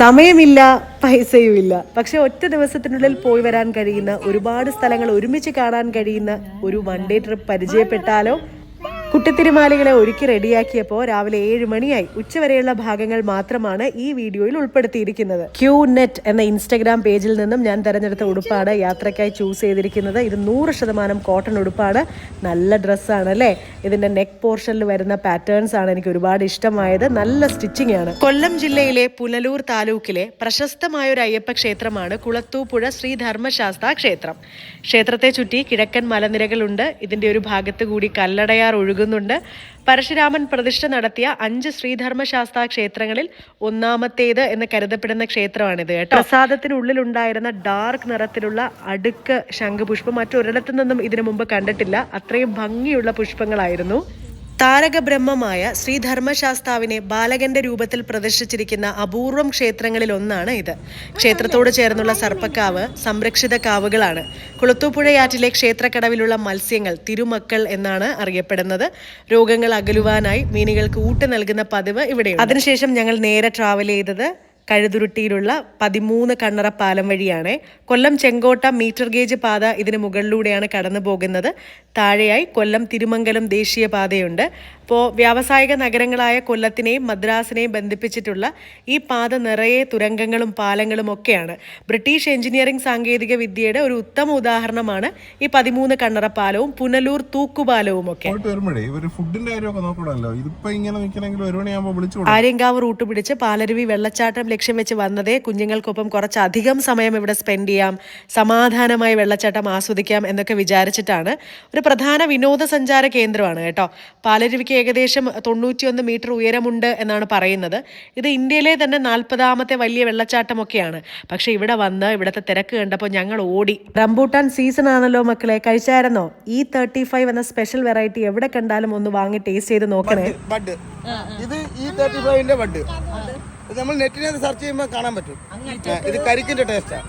സമയമില്ല പൈസയുമില്ല. പക്ഷെ ഒറ്റ ദിവസത്തിനുള്ളിൽ പോയി വരാൻ കഴിയുന്ന ഒരുപാട് സ്ഥലങ്ങൾ ഒരുമിച്ച് കാണാൻ കഴിയുന്ന ഒരു വൺ ഡേ ട്രിപ്പ് പരിചയപ്പെട്ടാലോ? കുട്ടിത്തിരുമാലികളെ ഒരുക്കി റെഡിയാക്കിയപ്പോൾ രാവിലെ ഏഴ് മണിയായി. ഉച്ചവരെയുള്ള ഭാഗങ്ങൾ മാത്രമാണ് ഈ വീഡിയോയിൽ ഉൾപ്പെടുത്തിയിരിക്കുന്നത്. ക്യൂ നെറ്റ് എന്ന ഇൻസ്റ്റഗ്രാം പേജിൽ നിന്നും ഞാൻ തെരഞ്ഞെടുത്ത ഉടുപ്പാണ് യാത്രയ്ക്കായി ചൂസ് ചെയ്തിരിക്കുന്നത്. ഇത് നൂറ് ശതമാനം കോട്ടൺ ഉടുപ്പാണ്. നല്ല ഡ്രസ്സാണ് അല്ലേ ഇതിന്റെ നെക്ക് പോർഷനിൽ വരുന്ന പാറ്റേൺസ് ആണ് എനിക്ക് ഒരുപാട് ഇഷ്ടമായത്. നല്ല സ്റ്റിച്ചിങ് ആണ്. കൊല്ലം ജില്ലയിലെ പുനലൂർ താലൂക്കിലെ പ്രശസ്തമായ ഒരു അയ്യപ്പ ക്ഷേത്രമാണ് കുളത്തൂപ്പുഴ ശ്രീ ധർമ്മശാസ്ത ക്ഷേത്രം. ക്ഷേത്രത്തെ ചുറ്റി കിഴക്കൻ മലനിരകളുണ്ട്. ഇതിന്റെ ഒരു ഭാഗത്ത് കൂടി കല്ലടയാർ ഒഴുകുന്നുണ്ട് പരശുരാമൻ പ്രതിഷ്ഠ നടത്തിയ അഞ്ച് ശ്രീധർമ്മശാസ്ത്ര ക്ഷേത്രങ്ങളിൽ ഒന്നാമത്തേത് എന്ന് കരുതപ്പെടുന്ന ക്ഷേത്രമാണിത് കേട്ടോ. പ്രസാദത്തിനുള്ളിലുണ്ടായിരുന്ന ഡാർക്ക് നിറത്തിലുള്ള അടുക്ക് ശംഖുപുഷ്പം മറ്റൊരിടത്തു നിന്നും ഇതിനു മുമ്പ് കണ്ടിട്ടില്ല. അത്രയും ഭംഗിയുള്ള പുഷ്പങ്ങളായിരുന്നു. താരകബ്രഹ്മമായ ശ്രീധർമ്മശാസ്താവിനെ ബാലകന്റെ രൂപത്തിൽ പ്രദർശിച്ചിരിക്കുന്ന അപൂർവം ക്ഷേത്രങ്ങളിൽ ഒന്നാണ് ഇത്. ക്ഷേത്രത്തോട് ചേർന്നുള്ള സർപ്പക്കാവ് സംരക്ഷിത കാവുകളാണ്. കുളത്തൂപ്പുഴയാറ്റിലെ ക്ഷേത്രക്കടവിലുള്ള മത്സ്യങ്ങൾ തിരുമക്കൾ എന്നാണ് അറിയപ്പെടുന്നത്. രോഗങ്ങൾ അകലുവാനായി മീനുകൾക്ക് ഊട്ട് നൽകുന്ന പതിവ് ഇവിടെ അതിനുശേഷം ഞങ്ങൾ നേരെ ട്രാവൽ ചെയ്തത് കഴുതുരുട്ടിയിലുള്ള പതിമൂന്ന് കണ്ണറ പാലം വഴിയാണ് കൊല്ലം ചെങ്കോട്ട മീറ്റർ ഗേജ് പാത ഇതിന് മുകളിലൂടെയാണ് കടന്നു പോകുന്നത് താഴെയായി കൊല്ലം തിരുമംഗലം ദേശീയ പാതയുണ്ട്. അപ്പോൾ വ്യാവസായിക നഗരങ്ങളായ കൊല്ലത്തിനെയും മദ്രാസിനെയും ബന്ധിപ്പിച്ചിട്ടുള്ള ഈ പാത നിറയെ തുരങ്കങ്ങളും പാലങ്ങളും ഒക്കെയാണ്. ബ്രിട്ടീഷ് എഞ്ചിനീയറിംഗ് സാങ്കേതിക വിദ്യയുടെ ഒരു ഉത്തമ ഉദാഹരണമാണ് ഈ പതിമൂന്ന് കണ്ണറ പാലവും പുനലൂർ തൂക്കുപാലവും ഒക്കെ. ആര്യങ്കാവ് റൂട്ട് പിടിച്ച് പാലരുവി വെള്ളച്ചാട്ടം ലക്ഷ്യം വെച്ച് വന്നതേ കുഞ്ഞുങ്ങൾക്കൊപ്പം കുറച്ചധികം സമയം ഇവിടെ സ്പെൻഡ് ചെയ്യാം സമാധാനമായി വെള്ളച്ചാട്ടം ആസ്വദിക്കാം എന്നൊക്കെ വിചാരിച്ചിട്ടാണ്. ഒരു പ്രധാന വിനോദസഞ്ചാര കേന്ദ്രമാണ് കേട്ടോ. പാലരുവിക്ക് ഏകദേശം തൊണ്ണൂറ്റിയൊന്ന് മീറ്റർ ഉയരമുണ്ട് എന്നാണ് പറയുന്നത്. ഇത് ഇന്ത്യയിലെ തന്നെ നാൽപ്പതാമത്തെ വലിയ വെള്ളച്ചാട്ടമൊക്കെയാണ്. പക്ഷേ ഇവിടെ വന്ന് ഇവിടുത്തെ തിരക്ക് കണ്ടപ്പോൾ ഞങ്ങൾ ഓടി. റംബൂട്ടാൻ സീസൺ ആണല്ലോ മക്കളെ. കഴിച്ചായിരുന്നോ? ഈ തേർട്ടി ഫൈവ് എന്ന സ്പെഷ്യൽ വെറൈറ്റി എവിടെ കണ്ടാലും ഒന്ന് വാങ്ങി ടേസ്റ്റ് ചെയ്ത് നോക്കണേ. ബഡ് ഇത് ഈ തേർട്ടി ഫൈവിന്റെ ബഡ്. ഇത് നമ്മൾ നെറ്റിനകത്ത് സെർച്ച് ചെയ്യുമ്പോൾ കാണാൻ പറ്റും. ഇത് കരിക്കിന്റെ ടേസ്റ്റാ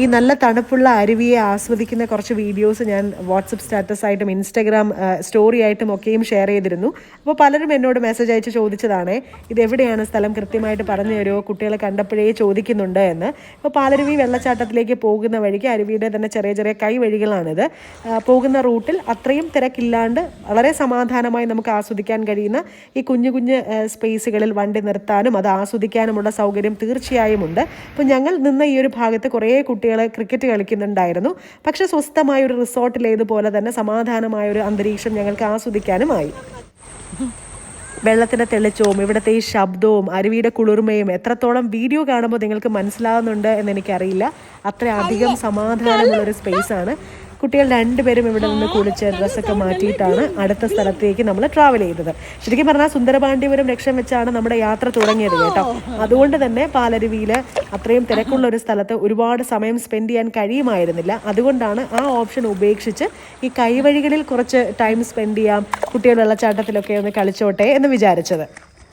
ഈ നല്ല തണുപ്പുള്ള അരുവിയെ ആസ്വദിക്കുന്ന കുറച്ച് വീഡിയോസ് ഞാൻ വാട്സപ്പ് സ്റ്റാറ്റസ് ആയിട്ടും ഇൻസ്റ്റാഗ്രാം സ്റ്റോറി ആയിട്ടും ഒക്കെയും ഷെയർ ചെയ്തിരുന്നു. അപ്പോൾ പലരും എന്നോട് മെസ്സേജ് അയച്ച് ചോദിച്ചതാണ് ഇത് എവിടെയാണ് സ്ഥലം? കൃത്യമായിട്ട് പറഞ്ഞു തരുമോ കുട്ടികളെ കണ്ടപ്പോഴേ ചോദിക്കുന്നുണ്ട് എന്ന്. അപ്പോൾ പാലരുവി വെള്ളച്ചാട്ടത്തിലേക്ക് പോകുന്ന വഴിക്ക് അരുവിയുടെ തന്നെ ചെറിയ ചെറിയ കൈവഴികളാണിത് പോകുന്ന റൂട്ടിൽ അത്രയും തിരക്കില്ലാണ്ട് വളരെ സമാധാനമായി നമുക്ക് ആസ്വദിക്കാൻ കഴിയുന്ന ഈ കുഞ്ഞു കുഞ്ഞു സ്പേസുകളിൽ വണ്ടി നിർത്താനും അത് ആസ്വദിക്കാനുമുള്ള സൗകര്യം തീർച്ചയായും ഉണ്ട് അപ്പോൾ ഞങ്ങൾ നിന്ന ഈ ഒരു ഭാഗത്ത് കുറേ കുട്ടികൾ ക്രിക്കറ്റ് കളിക്കുന്നുണ്ടായിരുന്നു. പക്ഷെ സ്വസ്ഥമായ ഒരു റിസോർട്ടിലേതുപോലെ തന്നെ സമാധാനമായ ഒരു അന്തരീക്ഷം ഞങ്ങൾക്ക് ആസ്വദിക്കാനുമായി. വെള്ളത്തിന്റെ തെളിച്ചവും ഇവിടുത്തെ ഈ ശബ്ദവും അരുവിയുടെ കുളിർമയും എത്രത്തോളം വീഡിയോ കാണുമ്പോൾ നിങ്ങൾക്ക് മനസ്സിലാകുന്നുണ്ട് എന്ന് എനിക്കറിയില്ല. അത്രയധികം സമാധാനമുള്ളൊരു സ്പേസാണ് കുട്ടികൾ രണ്ടുപേരും ഇവിടെ നിന്ന് കുളിച്ച് ഡ്രസ്സൊക്കെ മാറ്റിയിട്ടാണ് അടുത്ത സ്ഥലത്തേക്ക് നമ്മൾ ട്രാവൽ ചെയ്തത്. ശരിക്കും പറഞ്ഞാൽ സുന്ദരപാണ്ഡ്യപുരം ലക്ഷ്യം വെച്ചാണ് നമ്മുടെ യാത്ര തുടങ്ങിയത് കേട്ടോ. അതുകൊണ്ട് തന്നെ പാലരുവിയിൽ അത്രയും തിരക്കുള്ള ഒരു സ്ഥലത്ത് ഒരുപാട് സമയം സ്പെൻഡ് ചെയ്യാൻ കഴിയുമായിരുന്നില്ല. അതുകൊണ്ടാണ് ആ ഓപ്ഷൻ ഉപേക്ഷിച്ച് ഈ കൈവഴികളിൽ കുറച്ച് ടൈം സ്പെൻഡ് ചെയ്യാം കുട്ടികൾ വെള്ളച്ചാട്ടത്തിലൊക്കെ ഒന്ന് കളിച്ചോട്ടെ എന്ന് വിചാരിച്ചത്.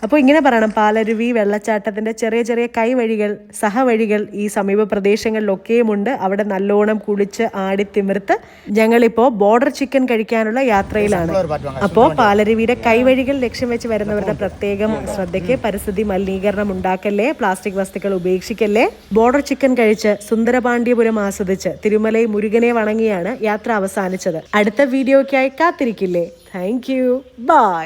അപ്പോൾ ഇങ്ങനെ പറയണം പാലരുവി വെള്ളച്ചാട്ടത്തിന്റെ ചെറിയ ചെറിയ കൈവഴികൾ സഹവഴികൾ ഈ സമീപ പ്രദേശങ്ങളിലൊക്കെയുമുണ്ട്. അവിടെ നല്ലോണം കുളിച്ച് ആടി തിമിർത്ത് ഞങ്ങളിപ്പോൾ ബോർഡർ ചിക്കൻ കഴിക്കാനുള്ള യാത്രയിലാണ്. അപ്പോൾ പാലരുവിയുടെ കൈവഴികൾ ലക്ഷ്യം വെച്ച് വരുന്നവരുടെ പ്രത്യേകം ശ്രദ്ധയ്ക്ക് പരിസ്ഥിതി മലിനീകരണം ഉണ്ടാക്കല്ലേ പ്ലാസ്റ്റിക് വസ്തുക്കൾ ഉപേക്ഷിക്കല്ലേ? ബോർഡർ ചിക്കൻ കഴിച്ച് സുന്ദരപാണ്ഡ്യപുരം ആസ്വദിച്ച് തിരുമലൈ മുരുകനെ വണങ്ങിയാണ് യാത്ര അവസാനിച്ചത്. അടുത്ത വീഡിയോയ്ക്കായി കാത്തിരിക്കില്ലേ? Thank you. ബൈ.